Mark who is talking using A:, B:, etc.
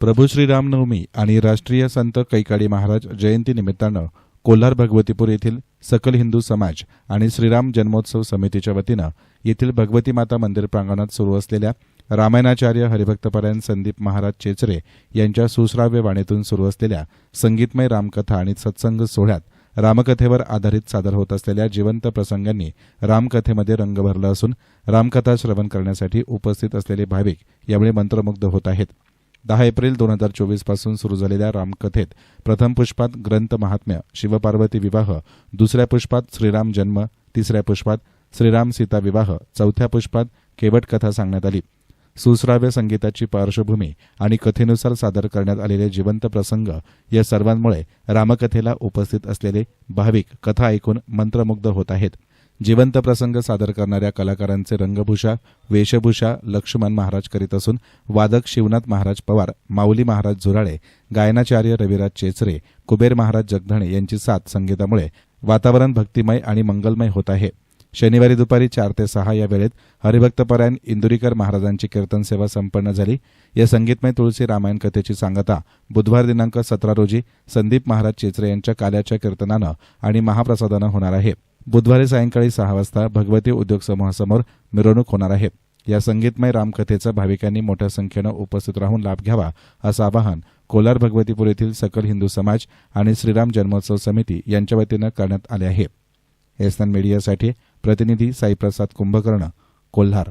A: प्रभू श्रीरामनवमी आणि राष्ट्रीय संत कैकाडी महाराज जयंती निमित्तानं कोल्हार भगवतीपूर येथील सकल हिंदू समाज आणि श्रीराम जन्मोत्सव समितीच्या वतीनं येथील भगवती माता मंदिर प्रांगणात सुरू असलेल्या रामायणाचार्य हरिभक्तपरायण संदीप महाराज चेचरे यांच्या सुश्राव्य वाणीतून सुरू असलेल्या संगीतमय रामकथा आणि सत्संग सोहळ्यात रामकथेवर आधारित सादर होत असलेल्या जिवंत प्रसंगांनी रामकथेमध्ये रंग भरला असून रामकथा श्रवण करण्यासाठी उपस्थित असलेले भाविक यावेळी मंत्रमुग्ध होत आहेत. दहा एप्रिल दोन हजार चोवीसपासून सुरू झालेल्या रामकथेत प्रथम पुष्पात ग्रंथ महात्म्य शिवपार्वती विवाह दुसऱ्या पुष्पात श्रीराम जन्म तिसऱ्या पुष्पात श्रीराम सीता विवाह चौथ्या पुष्पात केवट कथा सांगण्यात आली. सुश्राव्य संगीताची पार्श्वभूमी आणि कथेनुसार सादर करण्यात आलेले जिवंत प्रसंग या सर्वांमुळे रामकथेला उपस्थित असलेले भाविक कथा ऐकून मंत्रमुग्ध होत आहेत. जिवंत प्रसंग सादर करणाऱ्या कलाकारांचे रंगभूषा वेशभूषा लक्ष्मण महाराज करीत असून वादक शिवनाथ महाराज पवार माऊली महाराज झुराळे गायनाचार्य रविराज चेचरे कुबेर महाराज जगधणे यांची साथ संगीतामुळे वातावरण भक्तिमय आणि मंगलमय होत आहे. शनिवारी दुपारी चार ते सहा या वेळेत हरिभक्तपरायण इंदुरीकर महाराजांची कीर्तन सेवा संपन्न झाली. या संगीतमय तुळशी रामायण कथेची सांगता बुधवार दिनांक सतरा रोजी संदीप महाराज चेचरे यांच्या काल्याच्या कीर्तनानं आणि महाप्रसादानं होणार आहे. बुधवारी सायंकाळी सहा वाजता भगवती उद्योग समूहासमोर मिरवणूक होणार आहे. या संगीतमय रामकथेचा भाविकांनी मोठ्या संख्येनं उपस्थित राहून लाभ घ्यावा असं आवाहन कोलार भगवतीपूर येथील सकल हिंदू समाज आणि श्रीराम जन्मोत्सव समिती यांच्या वतीनं करण्यात आले आहे. एसएन मीडियासाठी प्रतिनिधी साईप्रसाद कुंभकर्ण कोल्हार.